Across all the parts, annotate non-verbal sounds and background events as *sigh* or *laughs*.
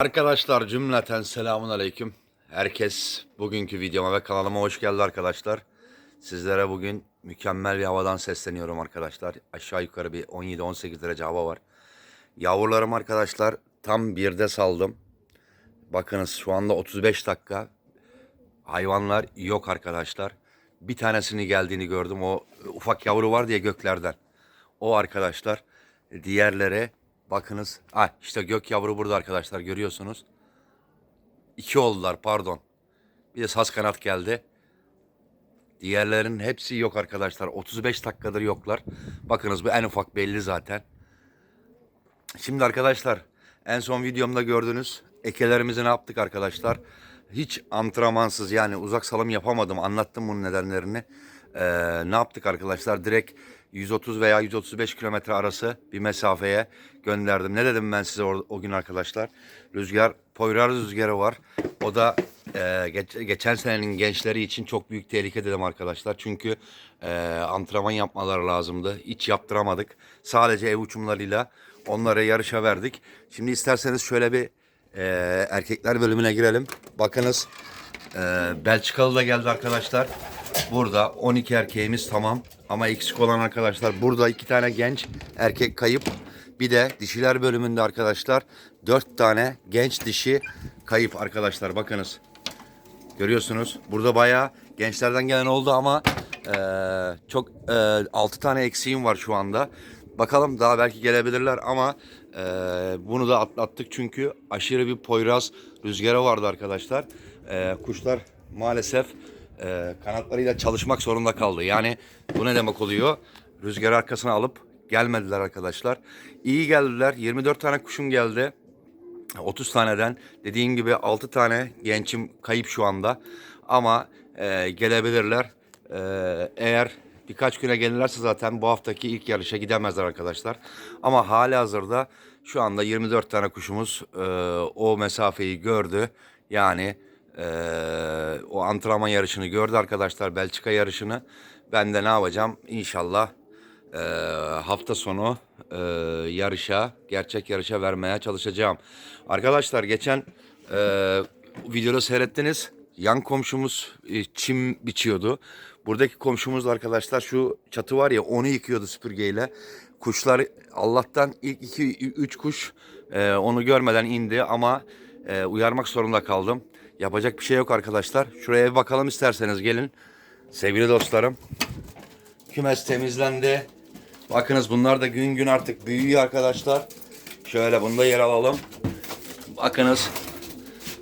Arkadaşlar cümleten selamun aleyküm. Herkes bugünkü videoma ve kanalıma hoş geldi arkadaşlar. Sizlere bugün mükemmel bir havadan sesleniyorum arkadaşlar. Aşağı yukarı bir 17-18 derece hava var. Yavrularım arkadaşlar tam birde saldım. Bakınız şu anda 35 dakika. Hayvanlar yok arkadaşlar. Bir tanesini geldiğini gördüm. O ufak yavru var diye göklerden. O arkadaşlar. Diğerleri bakınız. Ah işte gök yavru burada arkadaşlar görüyorsunuz. İki oldular pardon. Bir de saz kanat geldi. Diğerlerinin hepsi yok arkadaşlar. 35 dakikadır yoklar. Bakınız bu en ufak belli zaten. Şimdi arkadaşlar en son videomda gördünüz. Ekelerimizi ne yaptık arkadaşlar? Hiç antrenmansız yani uzak salım yapamadım. Anlattım bunun nedenlerini. Ee, ne yaptık arkadaşlar? Direkt 130 veya 135 kilometre arası bir mesafeye gönderdim. Ne dedim ben size o, o gün arkadaşlar? Rüzgar, Poyraz rüzgarı var. O da e, geç- geçen senenin gençleri için çok büyük tehlike dedim arkadaşlar. Çünkü e, antrenman yapmaları lazımdı. Hiç yaptıramadık. Sadece ev uçumlarıyla onlara yarışa verdik. Şimdi isterseniz şöyle bir e, erkekler bölümüne girelim. Bakınız e, Belçikalı da geldi arkadaşlar. Burada 12 erkeğimiz tamam. Ama eksik olan arkadaşlar burada iki tane genç erkek kayıp. Bir de dişiler bölümünde arkadaşlar dört tane genç dişi kayıp arkadaşlar bakınız. Görüyorsunuz burada bayağı gençlerden gelen oldu ama eee, çok eee 6 tane eksiğim var şu anda. Bakalım daha belki gelebilirler ama eee, bunu da atlattık çünkü aşırı bir poyraz rüzgarı vardı arkadaşlar. Eee, kuşlar maalesef eee, kanatlarıyla çalışmak zorunda kaldı. Yani bu ne demek oluyor? Rüzgarı arkasına alıp gelmediler arkadaşlar. İyi geldiler. 24 tane kuşum geldi. 30 taneden dediğim gibi 6 tane gençim kayıp şu anda. Ama e, gelebilirler. E, eğer birkaç güne gelirlerse zaten bu haftaki ilk yarışa gidemezler arkadaşlar. Ama hali hazırda şu anda 24 tane kuşumuz e, o mesafeyi gördü. Yani e, o antrenman yarışını gördü arkadaşlar Belçika yarışını. Ben de ne yapacağım? İnşallah e, hafta sonu e, yarışa, gerçek yarışa vermeye çalışacağım. Arkadaşlar geçen e, videoda seyrettiniz. Yan komşumuz e, çim biçiyordu. Buradaki komşumuz da arkadaşlar şu çatı var ya onu yıkıyordu süpürgeyle. Kuşlar Allah'tan ilk iki üç kuş e, onu görmeden indi ama e, uyarmak zorunda kaldım. Yapacak bir şey yok arkadaşlar. Şuraya bir bakalım isterseniz gelin. Sevgili dostlarım. Kümes temizlendi. Bakınız bunlar da gün gün artık büyüyor arkadaşlar. Şöyle bunda yer alalım. Bakınız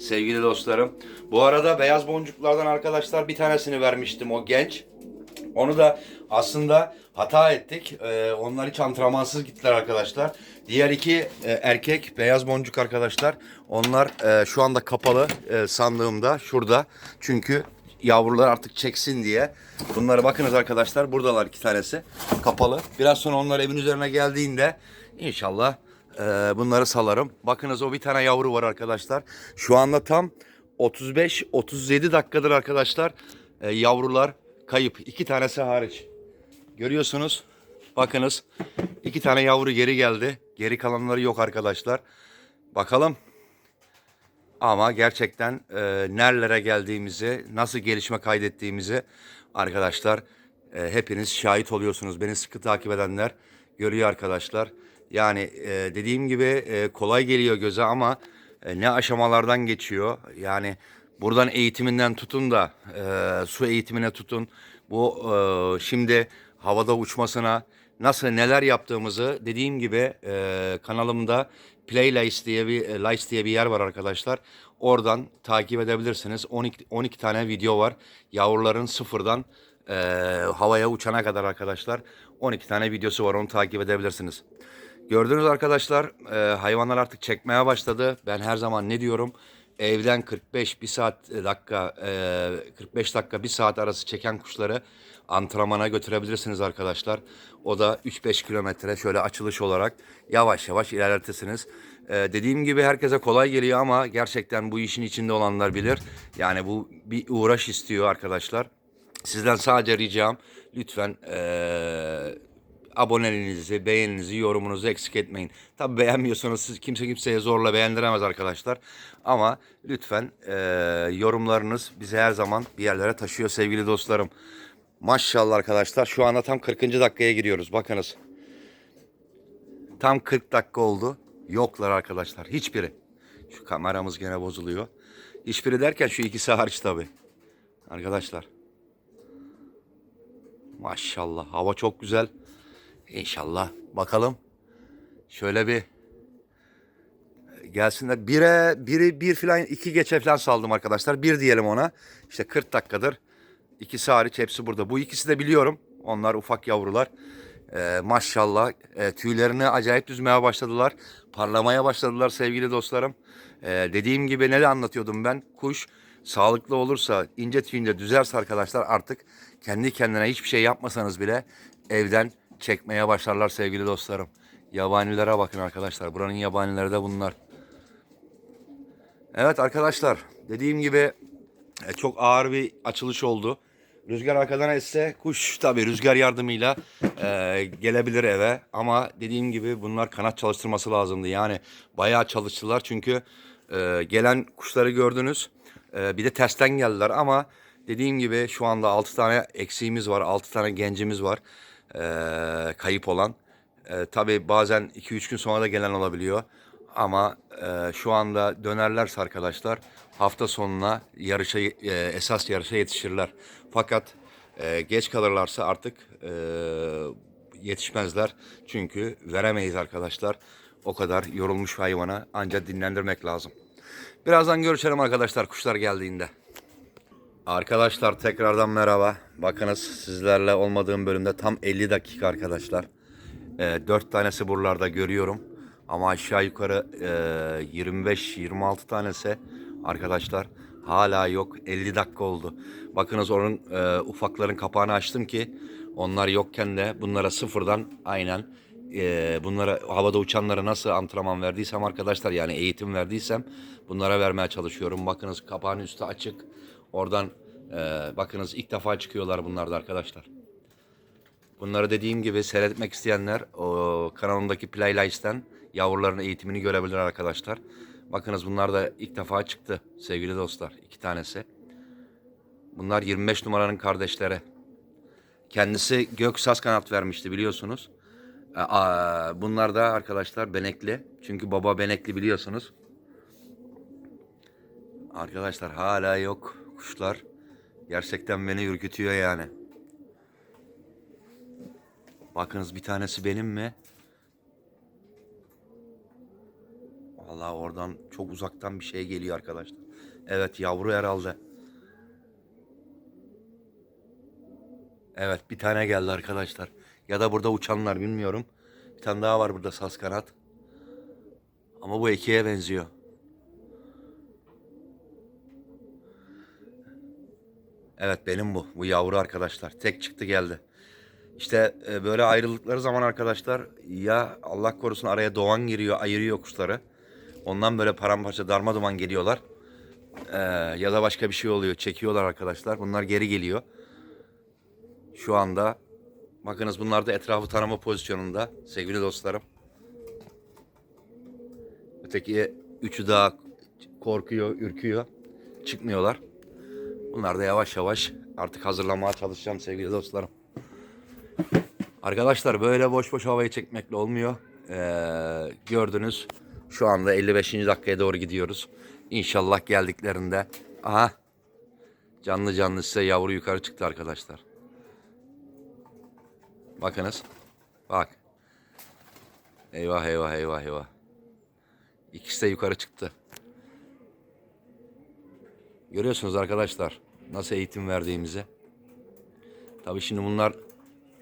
sevgili dostlarım. Bu arada beyaz boncuklardan arkadaşlar bir tanesini vermiştim o genç. Onu da aslında hata ettik. Ee, onlar hiç antrenmansız gittiler arkadaşlar. Diğer iki e, erkek beyaz boncuk arkadaşlar. Onlar e, şu anda kapalı e, sandığımda şurada. Çünkü yavrular artık çeksin diye. Bunları bakınız arkadaşlar. Buradalar iki tanesi. Kapalı. Biraz sonra onlar evin üzerine geldiğinde inşallah e, bunları salarım. Bakınız o bir tane yavru var arkadaşlar. Şu anda tam 35-37 dakikadır arkadaşlar. E, yavrular kayıp. iki tanesi hariç. Görüyorsunuz. Bakınız. iki tane yavru geri geldi. Geri kalanları yok arkadaşlar. Bakalım. Ama gerçekten e, nerelere geldiğimizi, nasıl gelişme kaydettiğimizi arkadaşlar e, hepiniz şahit oluyorsunuz. Beni sıkı takip edenler görüyor arkadaşlar. Yani e, dediğim gibi e, kolay geliyor göze ama e, ne aşamalardan geçiyor. Yani buradan eğitiminden tutun da e, su eğitimine tutun. Bu e, şimdi havada uçmasına nasıl neler yaptığımızı dediğim gibi e, kanalımda Playlist diye bir e, Lights diye bir yer var arkadaşlar. Oradan takip edebilirsiniz. 12 12 tane video var. Yavruların sıfırdan e, havaya uçana kadar arkadaşlar 12 tane videosu var. Onu takip edebilirsiniz. Gördünüz arkadaşlar e, hayvanlar artık çekmeye başladı. Ben her zaman ne diyorum? Evden 45 bir saat e, dakika e, 45 dakika bir saat arası çeken kuşları antrenmana götürebilirsiniz arkadaşlar. O da 3-5 kilometre şöyle açılış olarak yavaş yavaş ilerletirsiniz. E, dediğim gibi herkese kolay geliyor ama gerçekten bu işin içinde olanlar bilir. Yani bu bir uğraş istiyor arkadaşlar. Sizden sadece ricam lütfen eee aboneliğinizi, beğeninizi, yorumunuzu eksik etmeyin. Tabi beğenmiyorsanız siz kimse kimseye zorla beğendiremez arkadaşlar. Ama lütfen e, yorumlarınız bizi her zaman bir yerlere taşıyor sevgili dostlarım. Maşallah arkadaşlar şu anda tam 40. dakikaya giriyoruz. Bakınız. Tam 40 dakika oldu. Yoklar arkadaşlar. Hiçbiri. Şu kameramız gene bozuluyor. Hiçbiri derken şu ikisi hariç tabi. Arkadaşlar. Maşallah. Hava çok güzel. İnşallah. Bakalım. Şöyle bir gelsinler. Bire, biri bir filan iki geçe falan saldım arkadaşlar. Bir diyelim ona. İşte 40 dakikadır. İkisi hariç hepsi burada. Bu ikisi de biliyorum. Onlar ufak yavrular. Ee, maşallah e, tüylerini acayip düzmeye başladılar. Parlamaya başladılar sevgili dostlarım. Ee, dediğim gibi ne anlatıyordum ben. Kuş sağlıklı olursa, ince tüyünde düzerse arkadaşlar artık kendi kendine hiçbir şey yapmasanız bile evden çekmeye başlarlar sevgili dostlarım. Yabanilere bakın arkadaşlar. Buranın yabanileri de bunlar. Evet arkadaşlar dediğim gibi e, çok ağır bir açılış oldu. Rüzgar arkadan esse kuş tabi rüzgar yardımıyla e, gelebilir eve. Ama dediğim gibi bunlar kanat çalıştırması lazımdı. Yani bayağı çalıştılar çünkü e, gelen kuşları gördünüz. E, bir de tersten geldiler ama dediğim gibi şu anda 6 tane eksiğimiz var. 6 tane gencimiz var e, kayıp olan. E, tabii bazen 2-3 gün sonra da gelen olabiliyor. Ama e, şu anda dönerlerse arkadaşlar hafta sonuna yarışa e, esas yarışa yetişirler. Fakat e, geç kalırlarsa artık e, yetişmezler. Çünkü veremeyiz arkadaşlar. O kadar yorulmuş hayvana ancak dinlendirmek lazım. Birazdan görüşelim arkadaşlar kuşlar geldiğinde. Arkadaşlar tekrardan merhaba. Bakınız sizlerle olmadığım bölümde tam 50 dakika arkadaşlar. E, 4 tanesi buralarda görüyorum. Ama aşağı yukarı e, 25-26 tanesi arkadaşlar hala yok. 50 dakika oldu. Bakınız onun e, ufakların kapağını açtım ki onlar yokken de bunlara sıfırdan aynen e, bunlara havada uçanlara nasıl antrenman verdiysem arkadaşlar yani eğitim verdiysem bunlara vermeye çalışıyorum. Bakınız kapağın üstü açık. Oradan e, bakınız ilk defa çıkıyorlar bunlar da arkadaşlar. Bunları dediğim gibi seyretmek isteyenler o kanalımdaki Playlist'ten yavruların eğitimini görebilir arkadaşlar. Bakınız bunlar da ilk defa çıktı sevgili dostlar. iki tanesi. Bunlar 25 numaranın kardeşleri. Kendisi gök saz kanat vermişti biliyorsunuz. E, a- Bunlar da arkadaşlar benekli. Çünkü baba benekli biliyorsunuz. Arkadaşlar hala yok kuşlar. Gerçekten beni ürkütüyor yani. Bakınız bir tanesi benim mi? Vallahi oradan çok uzaktan bir şey geliyor arkadaşlar. Evet yavru herhalde. Evet bir tane geldi arkadaşlar. Ya da burada uçanlar bilmiyorum. Bir tane daha var burada saz kanat. Ama bu ikiye benziyor. Evet benim bu. Bu yavru arkadaşlar. Tek çıktı geldi. İşte e, böyle ayrıldıkları zaman arkadaşlar ya Allah korusun araya doğan giriyor, ayırıyor kuşları. Ondan böyle paramparça darma duman geliyorlar. Ee, ya da başka bir şey oluyor. Çekiyorlar arkadaşlar. Bunlar geri geliyor. Şu anda bakınız bunlar da etrafı tanıma pozisyonunda sevgili dostlarım. Öteki üçü daha korkuyor, ürküyor. Çıkmıyorlar. Bunlar da yavaş yavaş artık hazırlamaya çalışacağım sevgili dostlarım. Arkadaşlar böyle boş boş havayı çekmekle olmuyor. Ee, gördünüz şu anda 55. dakikaya doğru gidiyoruz. İnşallah geldiklerinde. Aha canlı canlı size yavru yukarı çıktı arkadaşlar. Bakınız. Bak. Eyvah eyvah eyvah eyvah. İkisi de yukarı çıktı. Görüyorsunuz arkadaşlar nasıl eğitim verdiğimizi. Tabii şimdi bunlar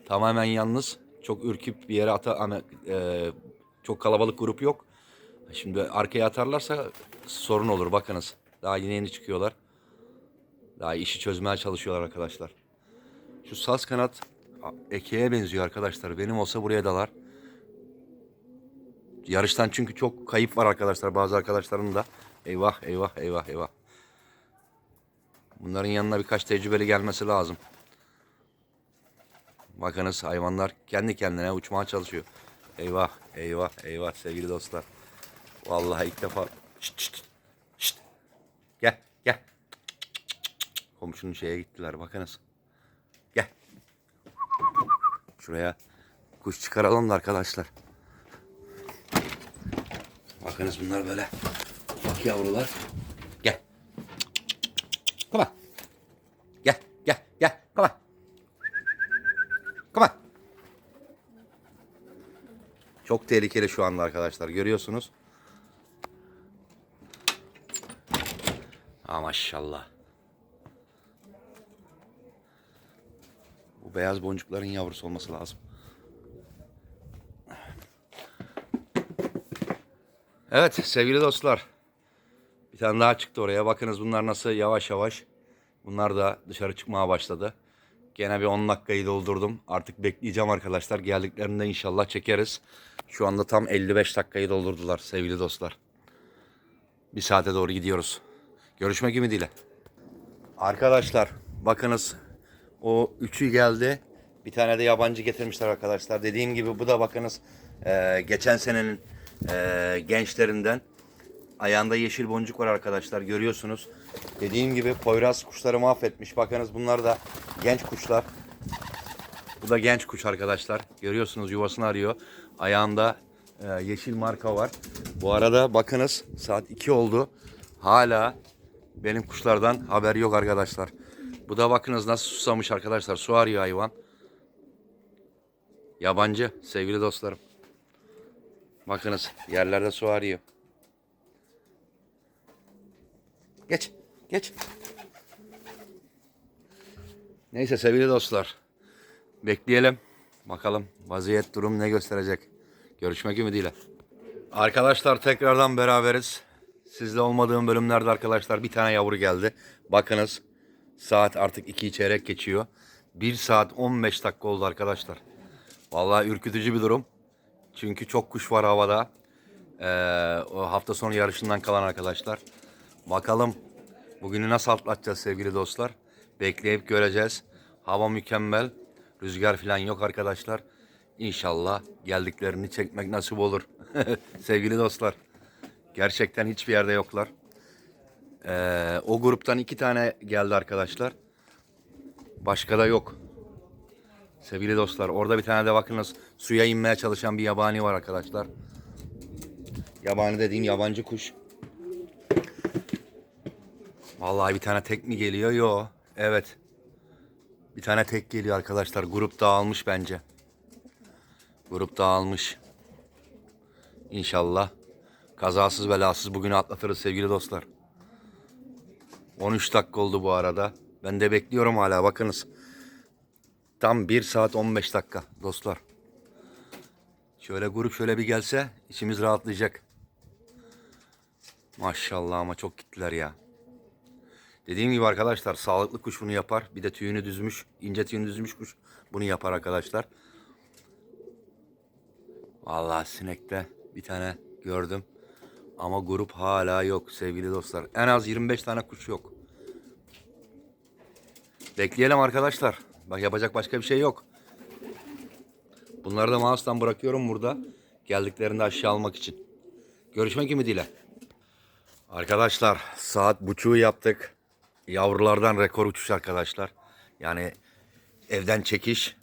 tamamen yalnız. Çok ürküp bir yere ata hani, e, çok kalabalık grup yok. Şimdi arkaya atarlarsa sorun olur bakınız. Daha yeni yeni çıkıyorlar. Daha işi çözmeye çalışıyorlar arkadaşlar. Şu saz kanat ekeye benziyor arkadaşlar. Benim olsa buraya dalar. Yarıştan çünkü çok kayıp var arkadaşlar. Bazı arkadaşların da. Eyvah eyvah eyvah eyvah. Bunların yanına birkaç tecrübeli gelmesi lazım. Bakınız hayvanlar kendi kendine uçmaya çalışıyor. Eyvah, eyvah, eyvah sevgili dostlar. Vallahi ilk defa... Şşt, şşt, şşt. Gel, gel. Komşunun şeye gittiler bakınız. Gel. Şuraya kuş çıkaralım da arkadaşlar. Bakınız bunlar böyle ufak yavrular. Gel. On. Gel, gel, gel. Come on. Çok tehlikeli şu anda arkadaşlar. Görüyorsunuz. Ha maşallah. Bu beyaz boncukların yavrusu olması lazım. Evet sevgili dostlar. Bir tane daha çıktı oraya. Bakınız bunlar nasıl yavaş yavaş. Bunlar da dışarı çıkmaya başladı. Gene bir 10 dakikayı doldurdum. Artık bekleyeceğim arkadaşlar. Geldiklerinde inşallah çekeriz. Şu anda tam 55 dakikayı doldurdular sevgili dostlar. Bir saate doğru gidiyoruz. Görüşmek ümidiyle. Arkadaşlar bakınız o üçü geldi. Bir tane de yabancı getirmişler arkadaşlar. Dediğim gibi bu da bakınız eee, geçen senenin eee, gençlerinden. Ayağında yeşil boncuk var arkadaşlar görüyorsunuz. Dediğim gibi Poyraz kuşları mahvetmiş. Bakınız bunlar da genç kuşlar. Bu da genç kuş arkadaşlar. Görüyorsunuz yuvasını arıyor. Ayağında e, yeşil marka var. Bu arada bakınız saat 2 oldu. Hala benim kuşlardan haber yok arkadaşlar. Bu da bakınız nasıl susamış arkadaşlar. Su arıyor hayvan. Yabancı sevgili dostlarım. Bakınız yerlerde su arıyor. Geç. Geç. Neyse sevgili dostlar. Bekleyelim. Bakalım vaziyet durum ne gösterecek. Görüşmek ümidiyle. Arkadaşlar tekrardan beraberiz. Sizle olmadığım bölümlerde arkadaşlar bir tane yavru geldi. Bakınız saat artık 2 çeyrek geçiyor. 1 saat 15 dakika oldu arkadaşlar. Vallahi ürkütücü bir durum. Çünkü çok kuş var havada. Ee, o hafta sonu yarışından kalan arkadaşlar. Bakalım bugünü nasıl atlatacağız sevgili dostlar. Bekleyip göreceğiz. Hava mükemmel. Rüzgar falan yok arkadaşlar. İnşallah geldiklerini çekmek nasip olur. *laughs* sevgili dostlar. Gerçekten hiçbir yerde yoklar. Ee, o gruptan iki tane geldi arkadaşlar. Başka da yok. Sevgili dostlar orada bir tane de bakınız suya inmeye çalışan bir yabani var arkadaşlar. Yabani dediğim yabancı kuş. Vallahi bir tane tek mi geliyor? Yo. Evet. Bir tane tek geliyor arkadaşlar. Grup dağılmış bence. Grup dağılmış. İnşallah kazasız belasız bugünü atlatırız sevgili dostlar. 13 dakika oldu bu arada. Ben de bekliyorum hala bakınız. Tam 1 saat 15 dakika dostlar. Şöyle grup şöyle bir gelse içimiz rahatlayacak. Maşallah ama çok gittiler ya. Dediğim gibi arkadaşlar sağlıklı kuş bunu yapar. Bir de tüyünü düzmüş, ince tüyünü düzmüş kuş bunu yapar arkadaşlar. Vallahi sinekte bir tane gördüm. Ama grup hala yok sevgili dostlar. En az 25 tane kuş yok. Bekleyelim arkadaşlar. Bak yapacak başka bir şey yok. Bunları da mouse'dan bırakıyorum burada. Geldiklerinde aşağı almak için. Görüşmek ümidiyle. Arkadaşlar saat buçuğu yaptık. Yavrulardan rekor uçuş arkadaşlar. Yani evden çekiş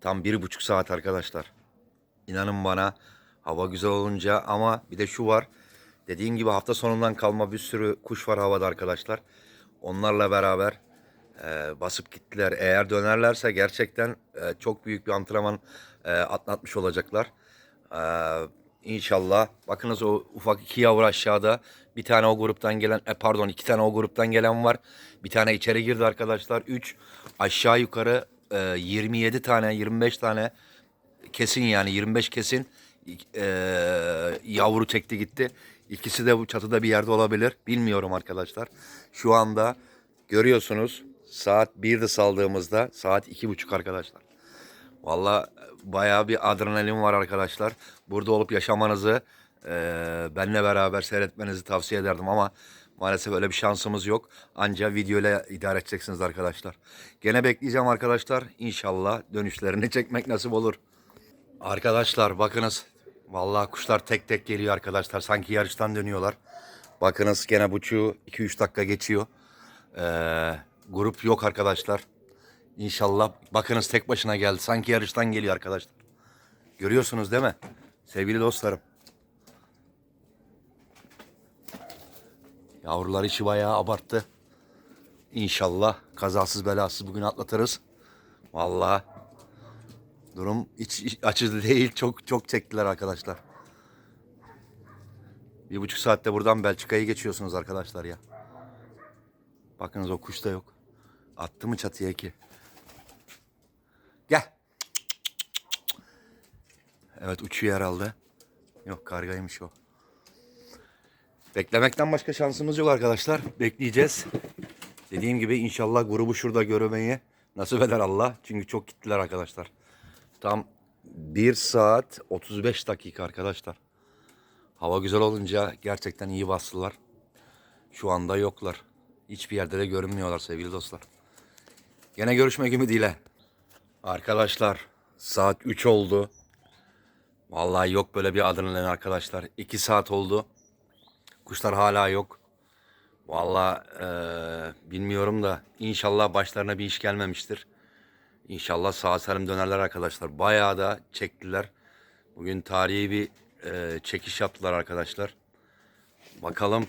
tam bir buçuk saat arkadaşlar. İnanın bana hava güzel olunca ama bir de şu var. Dediğim gibi hafta sonundan kalma bir sürü kuş var havada arkadaşlar. Onlarla beraber e, basıp gittiler. Eğer dönerlerse gerçekten e, çok büyük bir antrenman e, atlatmış olacaklar. E, inşallah. Bakınız o ufak iki yavru aşağıda. Bir tane o gruptan gelen, e, pardon iki tane o gruptan gelen var. Bir tane içeri girdi arkadaşlar. Üç aşağı yukarı e, 27 tane, 25 tane kesin yani 25 kesin e, yavru çekti gitti. İkisi de bu çatıda bir yerde olabilir. Bilmiyorum arkadaşlar. Şu anda görüyorsunuz saat 1'de saldığımızda saat iki buçuk arkadaşlar. Valla bayağı bir adrenalin var arkadaşlar. Burada olup yaşamanızı e, benle beraber seyretmenizi tavsiye ederdim ama Maalesef öyle bir şansımız yok. Anca videoyla idare edeceksiniz arkadaşlar. Gene bekleyeceğim arkadaşlar. İnşallah dönüşlerini *laughs* çekmek nasip olur. Arkadaşlar bakınız. Vallahi kuşlar tek tek geliyor arkadaşlar. Sanki yarıştan dönüyorlar. Bakınız gene buçuğu 2-3 dakika geçiyor. Ee, grup yok arkadaşlar. İnşallah bakınız tek başına geldi. Sanki yarıştan geliyor arkadaşlar. Görüyorsunuz değil mi? Sevgili dostlarım. Yavrular işi bayağı abarttı. İnşallah kazasız belasız bugün atlatırız. Vallahi durum hiç, açıcı değil. Çok çok çektiler arkadaşlar. Bir buçuk saatte buradan Belçika'yı geçiyorsunuz arkadaşlar ya. Bakınız o kuş da yok. Attı mı çatıya ki? Gel. Evet uçuyor herhalde. Yok kargaymış o. Beklemekten başka şansımız yok arkadaşlar. Bekleyeceğiz. Dediğim gibi inşallah grubu şurada görmeyi nasip eder Allah. Çünkü çok gittiler arkadaşlar. Tam 1 saat 35 dakika arkadaşlar. Hava güzel olunca gerçekten iyi bastılar. Şu anda yoklar. Hiçbir yerde de görünmüyorlar sevgili dostlar. Gene görüşmek ümidiyle. Arkadaşlar saat 3 oldu. Vallahi yok böyle bir adrenalin arkadaşlar. 2 saat oldu. Kuşlar hala yok. Vallahi eee, bilmiyorum da inşallah başlarına bir iş gelmemiştir. İnşallah sağ salim dönerler arkadaşlar. Bayağı da çektiler. Bugün tarihi bir eee, çekiş yaptılar arkadaşlar. Bakalım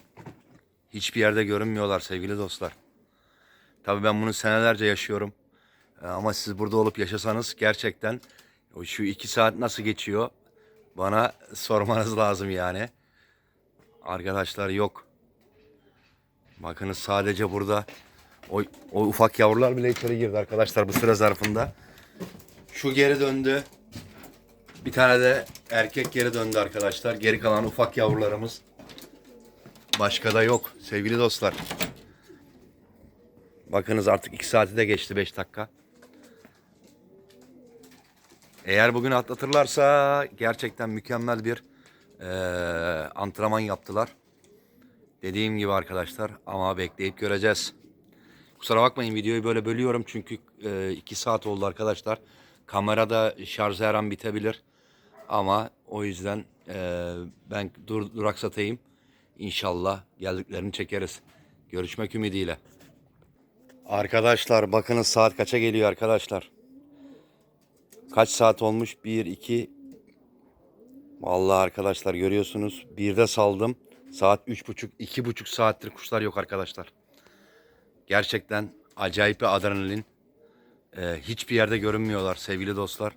hiçbir yerde görünmüyorlar sevgili dostlar. Tabii ben bunu senelerce yaşıyorum. Ee, Ama siz burada olup yaşasanız gerçekten şu iki saat nasıl geçiyor bana *laughs* sormanız lazım yani. Arkadaşlar yok. Bakınız sadece burada o, o ufak yavrular bile içeri girdi arkadaşlar bu süre zarfında. Şu geri döndü. Bir tane de erkek geri döndü arkadaşlar. Geri kalan ufak yavrularımız. Başka da yok sevgili dostlar. Bakınız artık 2 saati de geçti 5 dakika. Eğer bugün atlatırlarsa gerçekten mükemmel bir eee, antrenman yaptılar. Dediğim gibi arkadaşlar ama bekleyip göreceğiz. Kusura bakmayın videoyu böyle bölüyorum çünkü 2 saat oldu arkadaşlar. Kamerada şarjı her an bitebilir. Ama o yüzden eee, ben dur, duraksatayım. İnşallah geldiklerini çekeriz. Görüşmek ümidiyle. Arkadaşlar bakınız saat kaça geliyor arkadaşlar. Kaç saat olmuş? 1, 2. Vallahi arkadaşlar görüyorsunuz. Birde saldım. Saat üç buçuk, iki buçuk saattir kuşlar yok arkadaşlar. Gerçekten acayip bir adrenalin. Ee, hiçbir yerde görünmüyorlar sevgili dostlar.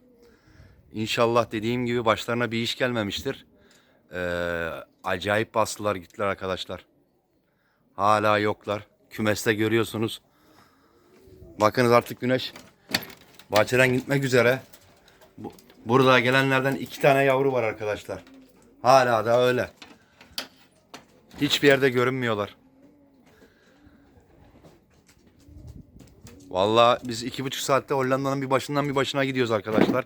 İnşallah dediğim gibi başlarına bir iş gelmemiştir. Ee, acayip bastılar gittiler arkadaşlar. Hala yoklar. Kümeste görüyorsunuz. Bakınız artık güneş bahçeden gitmek üzere. Bu- Burada gelenlerden iki tane yavru var arkadaşlar. Hala da öyle. Hiçbir yerde görünmüyorlar. Vallahi biz iki buçuk saatte Hollanda'nın bir başından bir başına gidiyoruz arkadaşlar.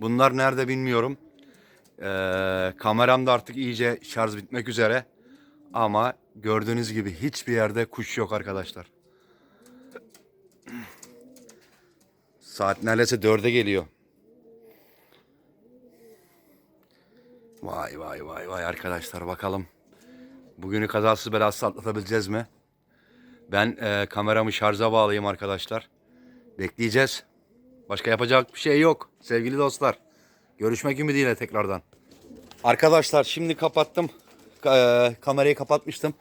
Bunlar nerede bilmiyorum. Ee, kameram da artık iyice şarj bitmek üzere. Ama gördüğünüz gibi hiçbir yerde kuş yok arkadaşlar. Saat neredeyse dörde geliyor. Vay vay vay vay arkadaşlar bakalım. Bugünü kazasız belasız atlatabileceğiz mi? Ben e, kameramı şarja bağlayayım arkadaşlar. Bekleyeceğiz. Başka yapacak bir şey yok sevgili dostlar. Görüşmek ümidiyle tekrardan. Arkadaşlar şimdi kapattım. Ka- e, kamerayı kapatmıştım.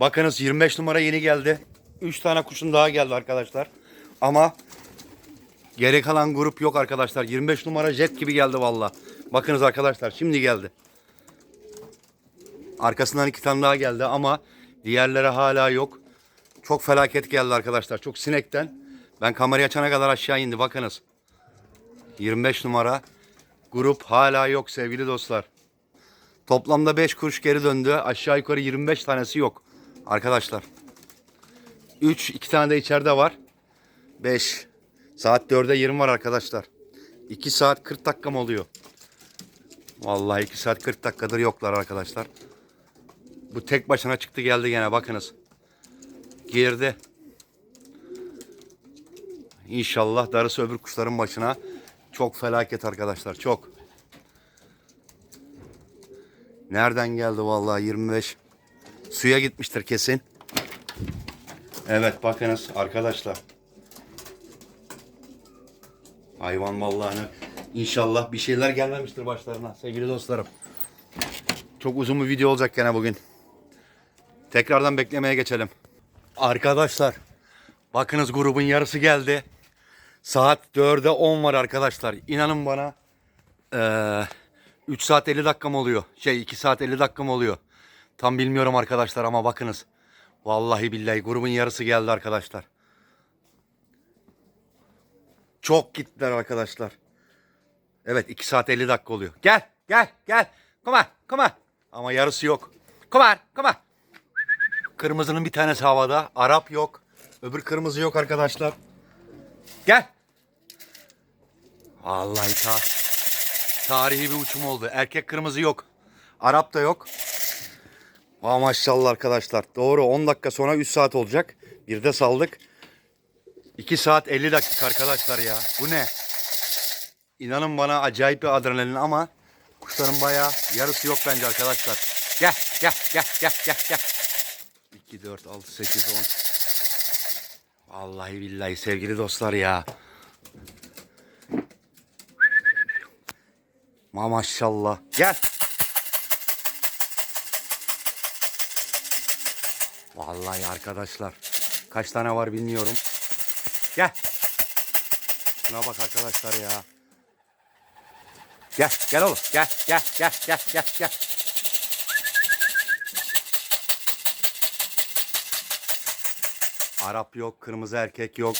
Bakınız 25 numara yeni geldi. 3 tane kuşun daha geldi arkadaşlar. Ama Geri kalan grup yok arkadaşlar. 25 numara jet gibi geldi valla. Bakınız arkadaşlar şimdi geldi. Arkasından iki tane daha geldi ama diğerleri hala yok. Çok felaket geldi arkadaşlar. Çok sinekten. Ben kamerayı açana kadar aşağı indi. Bakınız. 25 numara. Grup hala yok sevgili dostlar. Toplamda 5 kuruş geri döndü. Aşağı yukarı 25 tanesi yok. Arkadaşlar. 3, 2 tane de içeride var. 5. Saat 4'e 20 var arkadaşlar. 2 saat 40 dakikam oluyor. Vallahi 2 saat 40 dakikadır yoklar arkadaşlar. Bu tek başına çıktı geldi gene bakınız. Girdi. İnşallah darısı öbür kuşların başına. Çok felaket arkadaşlar çok. Nereden geldi vallahi 25. Suya gitmiştir kesin. Evet bakınız arkadaşlar. Hayvan vallahi İnşallah bir şeyler gelmemiştir başlarına sevgili dostlarım. Çok uzun bir video olacak gene bugün. Tekrardan beklemeye geçelim. Arkadaşlar bakınız grubun yarısı geldi. Saat 4'e 10 var arkadaşlar. İnanın bana eee 3 saat 50 dakikam oluyor. Şey 2 saat 50 dakikam oluyor. Tam bilmiyorum arkadaşlar ama bakınız. Vallahi billahi grubun yarısı geldi arkadaşlar. Çok gittiler arkadaşlar. Evet 2 saat 50 dakika oluyor. Gel gel gel. Come on. Ama yarısı yok. Come on. Kırmızının bir tanesi havada. Arap yok. Öbür kırmızı yok arkadaşlar. Gel. Vallahi ta tarihi bir uçum oldu. Erkek kırmızı yok. Arap da yok. Aa, maşallah arkadaşlar. Doğru 10 dakika sonra 3 saat olacak. Bir de saldık. 2 saat 50 dakika arkadaşlar ya. Bu ne? İnanın bana acayip bir adrenalin ama kuşların bayağı yarısı yok bence arkadaşlar. Gel gel gel gel gel gel. 2, 4, 6, 8, 10. Vallahi billahi sevgili dostlar ya. Ma maşallah. Gel. Vallahi arkadaşlar. Kaç tane var bilmiyorum. Gel. Şuna bak arkadaşlar ya. Gel, gel oğlum. Gel, gel, gel, gel, gel, gel. Arap yok, kırmızı erkek yok.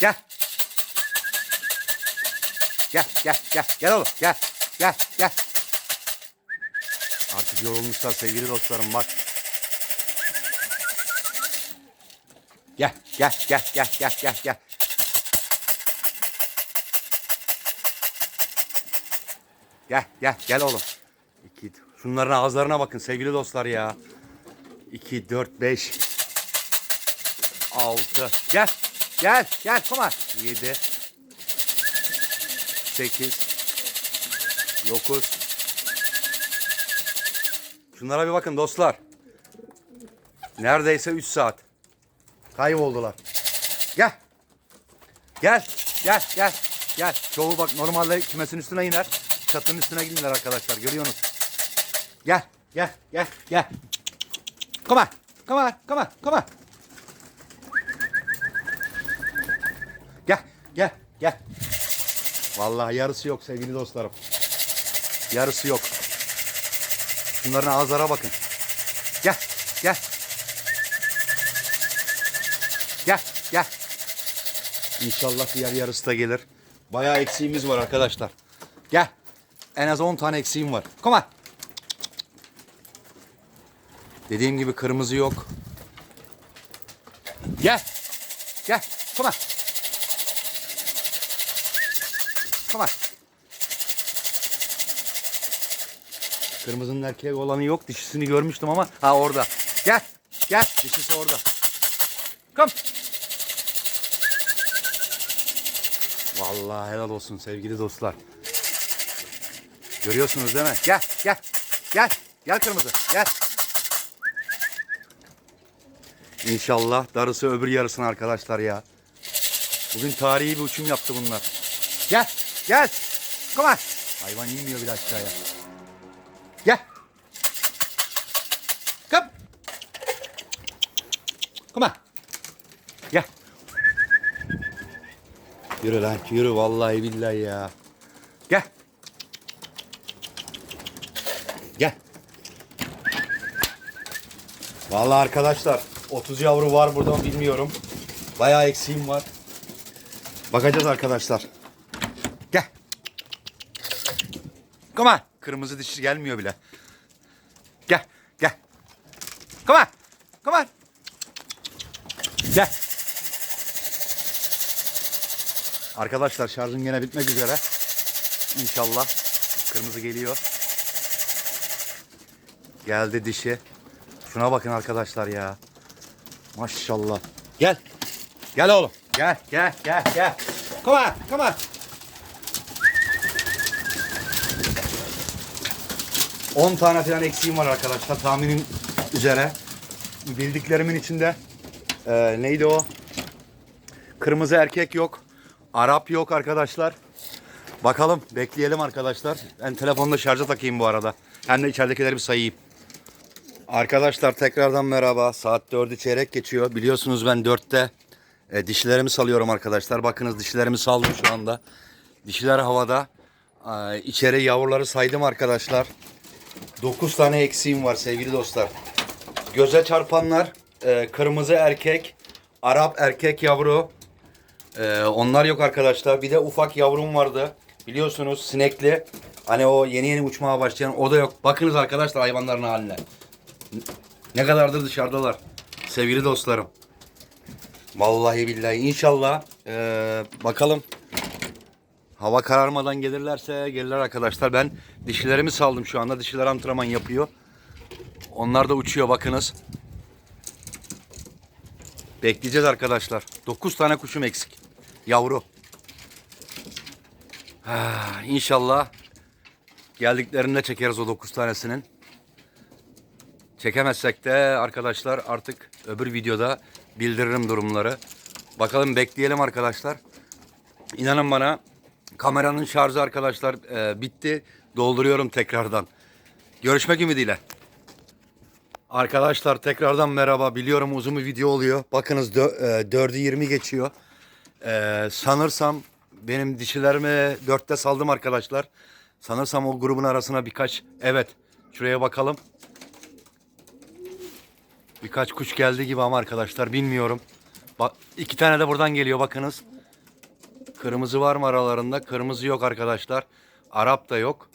Gel. Gel, gel, gel, gel oğlum. Gel, gel, gel. Artık yorulmuşlar sevgili dostlarım bak. Gel, gel, gel, gel, gel, gel, gel. Gel, gel, gel oğlum. İki, şunların ağızlarına bakın sevgili dostlar ya. 2, 4, 5, 6. Gel, gel, gel, kuma. 7, 8, 9. Şunlara bir bakın dostlar. Neredeyse 3 saat. Kayboldular. Gel. Gel. Gel. Gel. Gel. Çoğu bak normalde kümesin üstüne iner. Çatının üstüne gidiyorlar arkadaşlar. Görüyorsunuz. Gel. Gel. Gel. Gel. Come on. Come on. Come on. Come on. Gel. Gel. Vallahi yarısı yok sevgili dostlarım. Yarısı yok. Şunların ağızlara bakın. Gel. Gel. Gel, gel. İnşallah diğer yarısı da gelir. Bayağı eksiğimiz var arkadaşlar. Gel. En az 10 tane eksiğim var. Come on. Dediğim gibi kırmızı yok. Gel. Gel. Come on. On. Kırmızının erkek olanı yok. Dişisini görmüştüm ama. Ha orada. Gel. Gel. Dişisi orada. Kom. Vallahi helal olsun sevgili dostlar. Görüyorsunuz değil mi? Gel, gel. Gel. Gel kırmızı. Gel. İnşallah darısı öbür yarısına arkadaşlar ya. Bugün tarihi bir uçum yaptı bunlar. Gel. Gel. Come on. Hayvan inmiyor bile aşağıya. Gel. Come. Come on. Gel. Yürü lan yürü vallahi billahi ya. Gel. Gel. Vallahi arkadaşlar 30 yavru var burada mı bilmiyorum. Bayağı eksiğim var. Bakacağız arkadaşlar. Gel. Come on. Kırmızı dişi gelmiyor bile. Gel. Gel. Come on. Come on. Gel. Arkadaşlar şarjım yine bitmek üzere. İnşallah. Kırmızı geliyor. Geldi dişi. Şuna bakın arkadaşlar ya. Maşallah. Gel. Gel oğlum. Gel gel gel gel. Come on come on. 10 tane falan eksiğim var arkadaşlar tahminim üzere. Bildiklerimin içinde ee, neydi o? Kırmızı erkek yok. Arap yok arkadaşlar. Bakalım bekleyelim arkadaşlar. Ben telefonda şarja takayım bu arada. Hem de içeridekileri bir sayayım. Arkadaşlar tekrardan merhaba. Saat 4'ü çeyrek geçiyor. Biliyorsunuz ben 4'te e, dişilerimi salıyorum arkadaşlar. Bakınız dişilerimi saldım şu anda. Dişiler havada. Ee, içeri yavruları saydım arkadaşlar. 9 tane eksiğim var sevgili dostlar. Göze çarpanlar e, kırmızı erkek, Arap erkek yavru. E, onlar yok arkadaşlar. Bir de ufak yavrum vardı. Biliyorsunuz sinekli. Hani o yeni yeni uçmaya başlayan o da yok. Bakınız arkadaşlar hayvanların haline. Ne kadardır dışarıdalar. Sevgili dostlarım. Vallahi billahi inşallah e, bakalım Hava kararmadan gelirlerse gelirler arkadaşlar. Ben dişilerimi saldım şu anda. Dişiler antrenman yapıyor. Onlar da uçuyor bakınız. Bekleyeceğiz arkadaşlar. 9 tane kuşum eksik. Yavru. Ah, İnşallah geldiklerinde çekeriz o 9 tanesinin. Çekemezsek de arkadaşlar artık öbür videoda bildiririm durumları. Bakalım bekleyelim arkadaşlar. İnanın bana kameranın şarjı arkadaşlar e, bitti. Dolduruyorum tekrardan. Görüşmek ümidiyle. Arkadaşlar tekrardan merhaba. Biliyorum uzun bir video oluyor. Bakınız dö- e, 4'ü 20 geçiyor. E, sanırsam benim dişilerimi 4'te saldım arkadaşlar. Sanırsam o grubun arasına birkaç evet şuraya bakalım. Birkaç kuş geldi gibi ama arkadaşlar bilmiyorum. Bak iki tane de buradan geliyor bakınız. Kırmızı var mı aralarında? Kırmızı yok arkadaşlar. Arap da yok.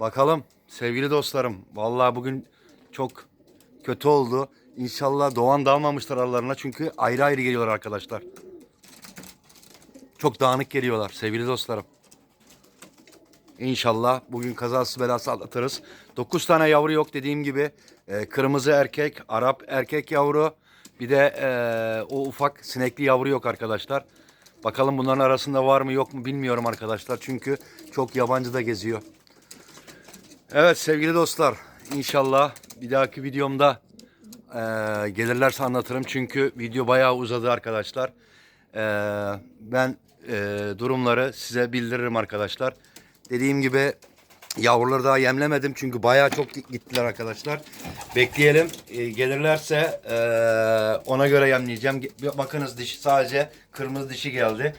Bakalım sevgili dostlarım. Vallahi bugün çok kötü oldu. İnşallah Doğan dalmamıştır aralarına çünkü ayrı ayrı geliyorlar arkadaşlar. Çok dağınık geliyorlar sevgili dostlarım. İnşallah bugün kazası belası atlatırız. 9 tane yavru yok dediğim gibi. Ee, kırmızı erkek, Arap erkek yavru. Bir de ee, o ufak sinekli yavru yok arkadaşlar. Bakalım bunların arasında var mı yok mu bilmiyorum arkadaşlar. Çünkü çok yabancı da geziyor. Evet sevgili dostlar. İnşallah bir dahaki videomda ee, gelirlerse anlatırım. Çünkü video bayağı uzadı arkadaşlar. Ee, ben ee, durumları size bildiririm arkadaşlar. Dediğim gibi yavruları daha yemlemedim çünkü bayağı çok gittiler arkadaşlar. Bekleyelim. Ee, gelirlerse ee, ona göre yemleyeceğim. Bakınız dişi sadece kırmızı dişi geldi.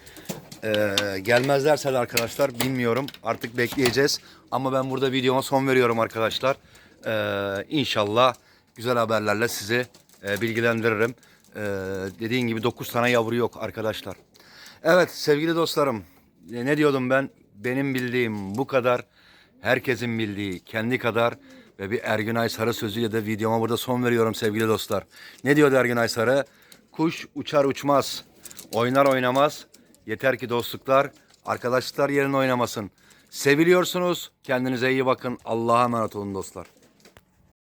Ee, gelmezlerse de arkadaşlar bilmiyorum. Artık bekleyeceğiz. Ama ben burada videoma son veriyorum arkadaşlar. Ee, inşallah güzel haberlerle sizi e, bilgilendiririm. Ee, dediğim gibi 9 tane yavru yok arkadaşlar. Evet sevgili dostlarım. e, Ne diyordum ben? Benim bildiğim bu kadar. Herkesin bildiği kendi kadar. Ve bir Ergün Aysarı sözüyle de videoma burada son veriyorum sevgili dostlar. Ne diyordu Ergün Aysarı? Kuş uçar uçmaz. Oynar oynamaz. Yeter ki dostluklar, arkadaşlıklar yerine oynamasın. Seviliyorsunuz. Kendinize iyi bakın. Allah'a emanet olun dostlar.